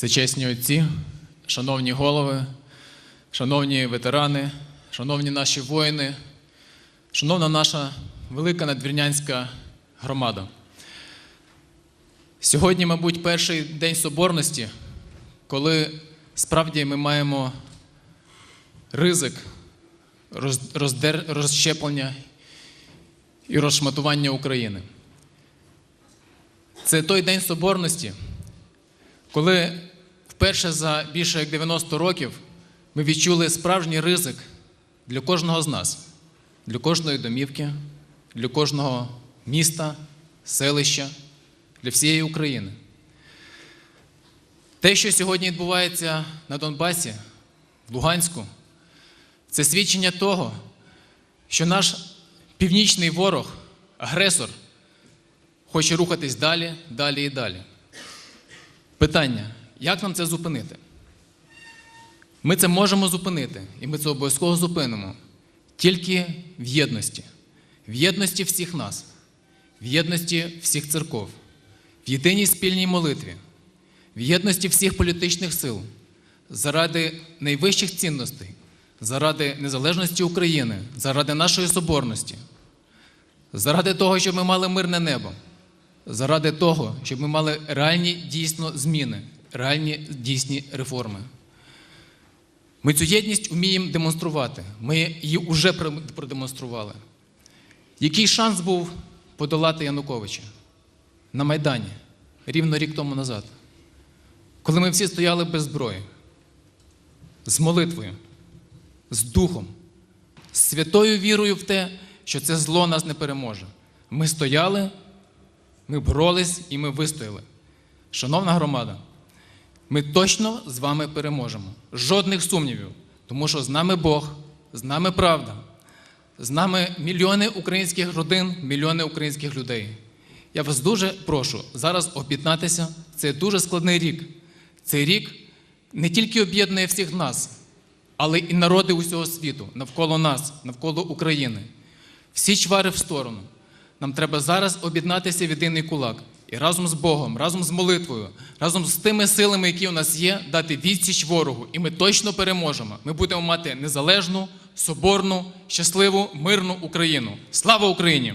Всечесні отці, шановні голови, шановні ветерани, шановні наші воїни, шановна наша велика надвірнянська громада. Сьогодні, мабуть, перший день соборності, коли справді ми маємо ризик роздер, розщеплення і розшматування України. Це той день соборності, коли вперше за більше як 90 років ми відчули справжній ризик для кожного з нас, для кожної домівки, для кожного міста, селища, для всієї України. Те, що сьогодні відбувається на Донбасі, в Луганську, це свідчення того, що наш північний ворог, агресор, хоче рухатись далі, далі і далі. Питання: як нам це зупинити? Ми це можемо зупинити, і ми це обов'язково зупинимо. Тільки в єдності, в єдності всіх нас, в єдності всіх церков, в єдиній спільній молитві, в єдності всіх політичних сил, заради найвищих цінностей, заради незалежності України, заради нашої соборності, заради того, щоб ми мали мирне небо, заради того, щоб ми мали реальні дійсно зміни, реальні дійсні реформи. Ми цю єдність вміємо демонструвати. Ми її вже продемонстрували. Який шанс був подолати Януковича на Майдані рівно рік тому назад, коли ми всі стояли без зброї, з молитвою, з духом, з святою вірою в те, що це зло нас не переможе. Ми стояли, ми боролись і ми вистояли. Шановна громада, ми точно з вами переможемо. Жодних сумнівів, тому що з нами Бог, з нами правда, з нами мільйони українських родин, мільйони українських людей. Я вас дуже прошу зараз об'єднатися. Це дуже складний рік. Цей рік не тільки об'єднує всіх нас, але і народи усього світу навколо нас, навколо України. Всі чвари в сторону. Нам треба зараз об'єднатися в єдиний кулак і разом з Богом, разом з молитвою, разом з тими силами, які у нас є, дати відсіч ворогу. І ми точно переможемо. Ми будемо мати незалежну, соборну, щасливу, мирну Україну. Слава Україні!